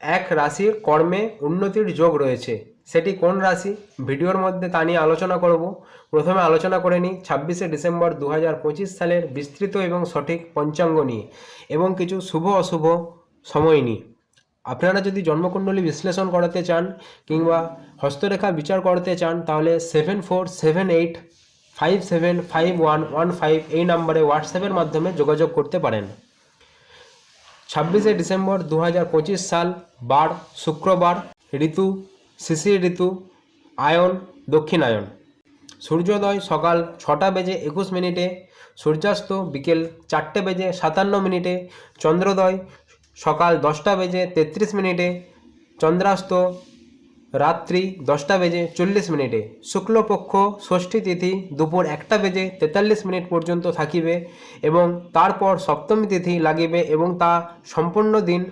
এক রাশির কর্মে উন্নতির যোগ রয়েছে। সেটি কোন রাশি? ভিডিওর মধ্যে তা নিয়ে আলোচনা করব। প্রথমে আলোচনা করে নিই ছাব্বিশে ডিসেম্বর দু হাজার পঁচিশ সালের বিস্তৃত এবং সঠিক পঞ্চাঙ্গ নিয়ে এবং কিছু শুভ অশুভ সময় নিয়ে। আপনারা যদি জন্মকুণ্ডলী বিশ্লেষণ করাতে চান কিংবা হস্তরেখা বিচার করতে চান, তাহলে seven four seven eight five seven five one one five এই নাম্বারে হোয়াটসঅ্যাপের মাধ্যমে যোগাযোগ করতে পারেন। ছাব্বিশে ডিসেম্বর দু হাজার পঁচিশ সাল বার শুক্রবার, ঋতু, শিশির ঋতু, আয়ন, দক্ষিণায়ন। সূর্যোদয় সকাল ছটা বেজে একুশ মিনিটে, সূর্যাস্ত বিকেল চারটে বেজে সাতান্ন মিনিটে, চন্দ্রোদয় সকাল দশটা বেজে তেত্রিশ মিনিটে, চন্দ্রাস্ত রাত্রি দশটা বেজে চল্লিশ মিনিটে। শুক্লপক্ষ ষষ্ঠী তিথি দুপুর একটা বেজে তেতাল্লিশ মিনিট পর্যন্ত থাকিবে এবং তারপর সপ্তমী তিথি লাগিবে এবং তা সম্পূর্ণ দিন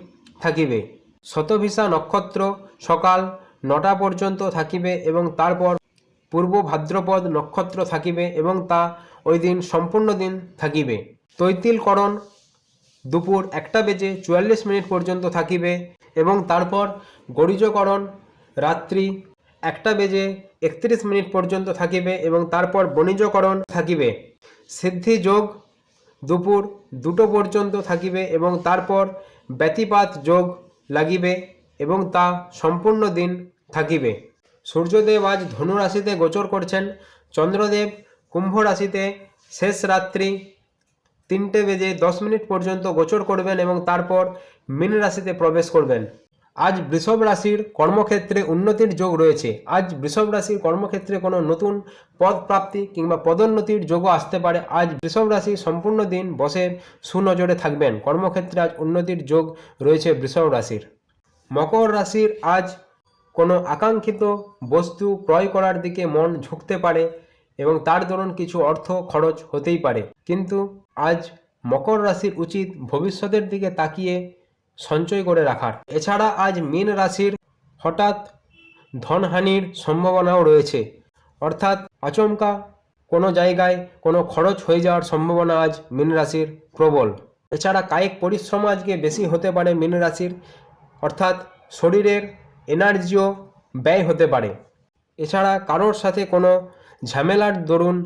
থাকিবে। শতভিসা নক্ষত্র সকাল নটা পর্যন্ত থাকিবে এবং তারপর পূর্ব ভাদ্রপদ নক্ষত্র থাকিবে এবং তা ওই দিন সম্পূর্ণ দিন থাকিবে। তৈতিলকরণ দুপুর একটা বেজে চুয়াল্লিশ মিনিট পর্যন্ত থাকিবে এবং তারপর গরিজকরণ রাত্রি একটা বেজে একত্রিশ মিনিট পর্যন্ত থাকিবে এবং তারপর বণিজকরণ থাকিবে। সিদ্ধি যোগ দুপুর দুটো পর্যন্ত থাকিবে এবং তারপর ব্যতিপাত যোগ লাগিবে এবং তা সম্পূর্ণ দিন থাকিবে। সূর্যদেব আজ ধনু রাশিতে গোচর করছেন। চন্দ্রদেব কুম্ভ রাশিতে শেষ রাত্রি তিনটে বেজে দশ মিনিট পর্যন্ত গোচর করবেন এবং তারপর মীন রাশিতে প্রবেশ করবেন। আজ বৃষভ রাশির কর্মক্ষেত্রে উন্নতির যোগ রয়েছে। আজ বৃষভ রাশির কর্মক্ষেত্রে কোনো নতুন পদ প্রাপ্তি কিংবা পদোন্নতির যোগও আসতে পারে। আজ বৃষভ রাশি সম্পূর্ণ দিন বসে সুনজরে থাকবেন। কর্মক্ষেত্রে আজ উন্নতির যোগ রয়েছে বৃষভ রাশির। মকর রাশির আজ কোনো আকাঙ্ক্ষিত বস্তু ক্রয় করার দিকে মন ঝুঁকতে পারে এবং তার দরুন কিছু অর্থ খরচ হতেই পারে। কিন্তু আজ মকর রাশির উচিত ভবিষ্যতের দিকে তাকিয়ে সঞ্চয় করে রাখার। এছাড়া আজ মীন রাশির হঠাৎ ধনহানির সম্ভাবনাও রয়েছে। অর্থাৎ আচমকা কোনো জায়গায় কোনো খরচ হয়ে যাওয়ার সম্ভাবনা আজ মীন রাশির প্রবল। এছাড়া কায়িক পরিশ্রম আজকে বেশি হতে পারে মীন রাশির। অর্থাৎ শরীরের এনার্জিও ব্যয় হতে পারে। এছাড়া কারোর সাথে কোনো ঝামেলার দরুন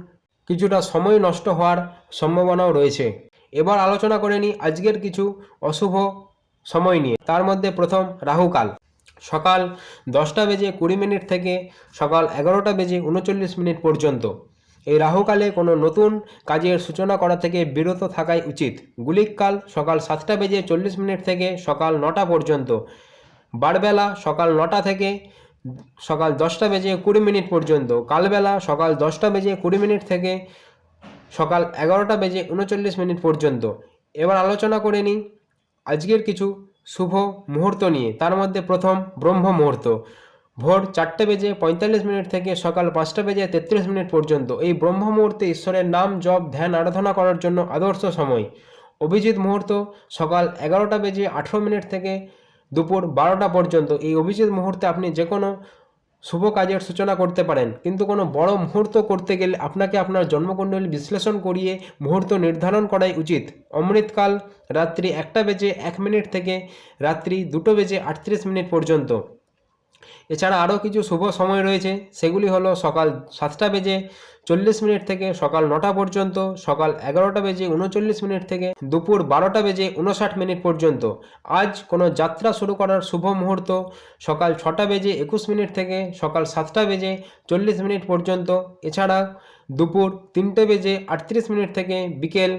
কিছুটা সময় নষ্ট হওয়ার সম্ভাবনাও রয়েছে। এবার আলোচনা করে নিই আজকের কিছু অশুভ সময় নিয়ে। তার মধ্যে প্রথম রাহুকাল। সকাল দশটা বেজে কুড়ি মিনিট থেকে সকাল এগারোটা বেজে উনচল্লিশ মিনিট পর্যন্ত। এই রাহুকালে কোনো নতুন কাজের সূচনা করা থেকে বিরত থাকাই উচিত। গুলিককাল সকাল সাতটা বেজে চল্লিশ মিনিট থেকে সকাল নটা পর্যন্ত। বারবেলা সকাল নটা থেকে সকাল দশটা বেজে কুড়ি মিনিট পর্যন্ত। কালবেলা সকাল দশটা বেজে কুড়ি মিনিট থেকে সকাল এগারোটা বেজে উনচল্লিশ মিনিট পর্যন্ত। এবার আলোচনা করে নিই আজকের কিছু শুভ মুহূর্ত নিয়ে। তার মধ্যে প্রথম ব্রহ্ম মুহূর্ত। ভোর চারটে বেজে পঁয়তাল্লিশ মিনিট থেকে সকাল পাঁচটা বেজে তেত্রিশ মিনিট পর্যন্ত এই ব্রহ্ম মুহূর্তে ঈশ্বরের নাম জপ, ধ্যান, আরাধনা করার জন্য আদর্শ সময়। অভিজিৎ মুহূর্ত সকাল এগারোটা বেজে আঠেরো মিনিট থেকে দুপুর বারোটা পর্যন্ত। এই অভিজিৎ মুহূর্তে আপনি যে কোনো শুভ কাজের সূচনা করতে পারেন। কিন্তু কোনো বড় মুহূর্ত করতে গেলে আপনাকে আপনার জন্মকুণ্ডলী বিশ্লেষণ করিয়ে মুহূর্ত নির্ধারণ করাই উচিত। অমৃতকাল রাত্রি একটা বেজে এক মিনিট থেকে রাত্রি দুটো বেজে আটত্রিশ মিনিট পর্যন্ত। এছাড়া আরও কিছু শুভ সময় রয়েছে। সেগুলি হলো সকাল সাতটা বেজে চল্লিশ মিনিট থেকে সকাল নটা পর্যন্ত, সকাল এগারোটা বেজে উনচল্লিশ মিনিট থেকে দুপুর বারোটা বেজে উনষাট মিনিট পর্যন্ত। আজ কোনো যাত্রা শুরু করার শুভ মুহূর্ত সকাল ছটা বেজে একুশ মিনিট থেকে সকাল সাতটা বেজে চল্লিশ মিনিট পর্যন্ত। এছাড়া দুপুর তিনটে বেজে আটত্রিশ মিনিট থেকে বিকেল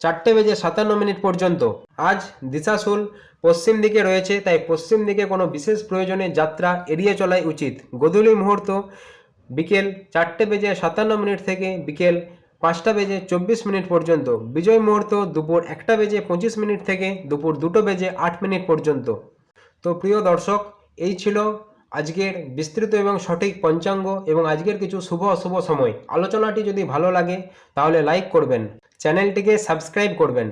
চারটে বেজে সাতান্ন মিনিট পর্যন্ত। আজ দিশাশুল পশ্চিম দিকে রয়েছে, তাই পশ্চিম দিকে কোনো বিশেষ প্রয়োজনে যাত্রা এড়িয়ে চলাই উচিত। গোধূলি মুহূর্ত, বিকেল চারটে বেজে সাতান্ন মিনিট থেকে বিকেল পাঁচটা বেজে চব্বিশ মিনিট পর্যন্ত। বিজয় মুহূর্ত দুপুর একটা বেজে পঁচিশ মিনিট থেকে দুপুর দুটো বেজে আট মিনিট পর্যন্ত। তো প্রিয় দর্শক, এই ছিল আজকের বিস্তৃত এবং সঠিক পঞ্চাঙ্গ এবং আজকের কিছু শুভ অশুভ সময়। আলোচনাটি যদি ভালো লাগে, তাহলে লাইক করবেন। চ্যানেলটিকে সাবস্ক্রাইব করবেন।